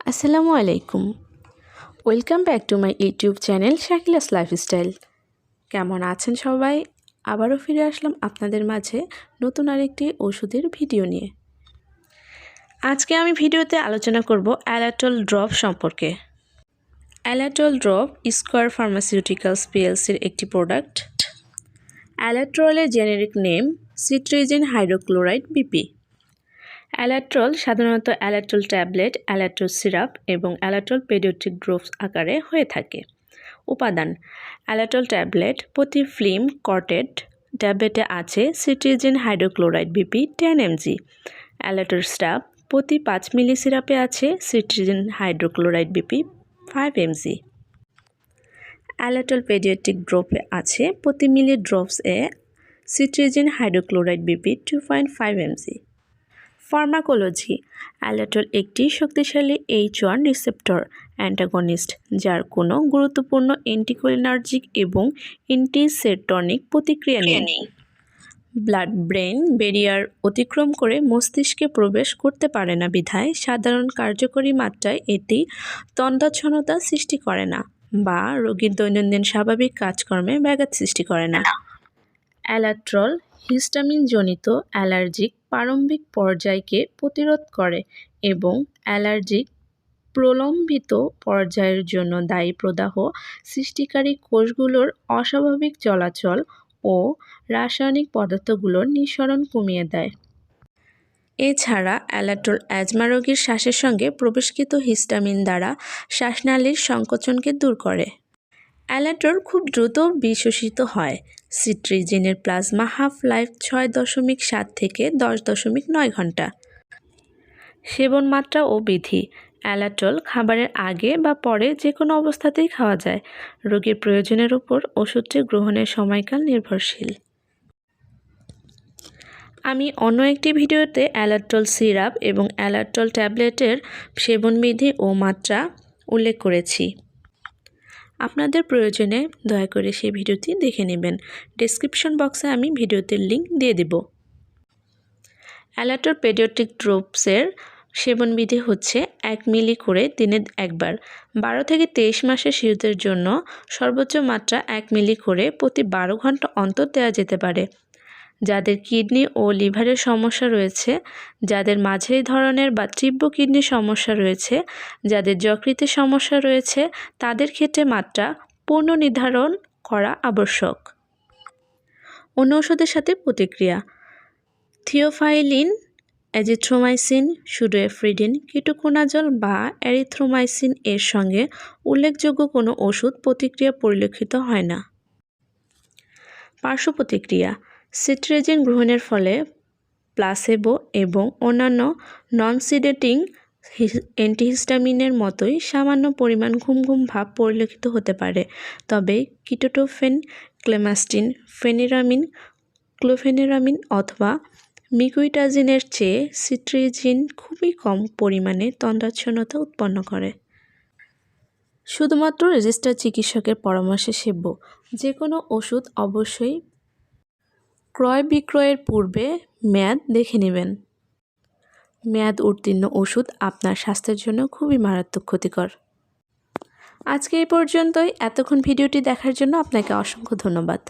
আসসালামু আলাইকুম। Welcome back to my YouTube channel Shakila's lifestyle কেমন আছেন সবাই? আবারও ফিরে আসলাম আপনাদের মাঝে নতুন আরেকটি ওষুধের ভিডিও নিয়ে। আজকে আমি ভিডিওতে আলোচনা করব অ্যালাটল ড্রপ সম্পর্কে। অ্যালাটল ড্রপ স্কোয়ার ফার্মাসিউটিক্যালস পিএলসির একটি product অ্যালাট্রলের generic name cetirizine hydrochloride BP Alatrol সাধারণত অ্যালাট্রল ট্যাবলেট, অ্যালাট্রল সিরাপ এবং অ্যালাট্রল পেডিওট্রিক ড্রপস আকারে হয়ে থাকে। উপাদান, অ্যালাট্রল ট্যাবলেট প্রতি ফিল্ম কটেড ট্যাবলেটে আছে cetirizine hydrochloride BP ten mg. Alatrol step প্রতি পাঁচ মিলি সিরাপে আছে cetirizine hydrochloride BP five mg. Alatrol paediatric ড্রপে আছে প্রতি মিলি ড্রপস এ cetirizine hydrochloride BP two point five mg. Pharmacology Alatrol একটি শক্তিশালী এইচ ওয়ান রিসেপ্টর অ্যান্টাগনিস্ট যার কোনো গুরুত্বপূর্ণ অ্যান্টিকোলিনার্জিক এবং অ্যান্টিসেটনিক প্রতিক্রিয়া নেই। ব্লাড ব্রেন বেরিয়ার অতিক্রম করে মস্তিষ্কে প্রবেশ করতে পারে না বিধায় সাধারণ কার্যকরী মাত্রায় এটি তন্দাচ্ছন্নতা সৃষ্টি করে না বা রোগীর দৈনন্দিন স্বাভাবিক কাজকর্মে ব্যাঘাত সৃষ্টি করে না। অ্যালাট্রল হিস্টামিনজনিত অ্যালার্জিক প্রারম্ভিক পর্যায়কে প্রতিরোধ করে এবং অ্যালার্জিক প্রলম্বিত পর্যায়ের জন্য দায়ী প্রদাহ সৃষ্টিকারী কোষগুলোর অস্বাভাবিক চলাচল ও রাসায়নিক পদার্থগুলোর নিঃসরণ কমিয়ে দেয়। এছাড়া অ্যালাট্রল অ্যাজমা রোগীর শ্বাসের সঙ্গে প্রবেশকৃত হিস্টামিন দ্বারা শ্বাসনালীর সংকোচনকে দূর করে। অ্যালাট্রল খুব দ্রুত বিশ্বসিত হয়। সিট্রিজিনের প্লাজমা হাফ লাইফ ছয় দশমিক সাত থেকে দশ দশমিক নয় ঘণ্টা। সেবন মাত্রা ও বিধি, অ্যালাটল খাবারের আগে বা পরে যে কোনো অবস্থাতেই খাওয়া যায়। রোগীর প্রয়োজনের উপর ওষুধটি গ্রহণের সময়কাল নির্ভরশীল। আমি অন্য একটি ভিডিওতে অ্যালাট্রল সিরাপ এবং অ্যালাট্রল ট্যাবলেটের সেবনবিধি ও মাত্রা উল্লেখ করেছি। আপনাদের প্রয়োজনে দয়া করে সেই ভিডিওটি দেখে নেবেন। ডিসক্রিপশন বক্সে আমি ভিডিওতে লিঙ্ক দিয়ে দেব। অ্যালাটোর পেডিওটিক ড্রোপসের সেবনবিধি হচ্ছে এক মিলি করে দিনে একবার। বারো থেকে তেইশ মাসের শিশুদের জন্য সর্বোচ্চ মাত্রা এক মিলি করে প্রতি বারো ঘণ্টা অন্তর দেওয়া যেতে পারে। যাদের কিডনি ও লিভারের সমস্যা রয়েছে, যাদের মাঝারি ধরনের বা তীব্র কিডনির সমস্যা রয়েছে, যাদের যকৃতের সমস্যা রয়েছে, তাদের ক্ষেত্রে মাত্রা পূর্ণ নির্ধারণ করা আবশ্যক। অন্য ওষুধের সাথে প্রতিক্রিয়া। থিওফাইলিন অ্যাজিথ্রোমাইসিন সুডোএফ্রিডিন, কিটোকোনাজল বা অ্যারিথ্রোমাইসিন এর সঙ্গে উল্লেখযোগ্য কোনো ওষুধ প্রতিক্রিয়া পরিলক্ষিত হয় না। পার্শ্ব প্রতিক্রিয়া। সিট্রেজিন গ্রহণের ফলে প্লাসেবো এবং অন্যান্য নন সিডেটিং অ্যান্টিহিস্টামিনের মতোই সামান্য পরিমাণ ঘুম ঘুম ভাব পরিলক্ষিত হতে পারে। তবে কিটোটোফেন, ক্লেমাস্টিন, ফেনিরামিন, ক্লোফেনিরামিন অথবা মিকুইটাজিনের চেয়ে সিট্রিজিন খুবই কম পরিমাণে তন্দ্রাচ্ছন্নতা উৎপন্ন করে। শুধুমাত্র রেজিস্টার চিকিৎসকের পরামর্শে সেব্য। যে কোনো ওষুধ অবশ্যই ক্রয় বিক্রয়ের পূর্বে ম্যাদ দেখে নেবেন। মেয়াদ উত্তীর্ণ ওষুধ আপনার স্বাস্থ্যের জন্য খুবই মারাত্মক ক্ষতিকর। আজকে এই পর্যন্তই। এতক্ষণ ভিডিওটি দেখার জন্য আপনাকে অসংখ্য ধন্যবাদ।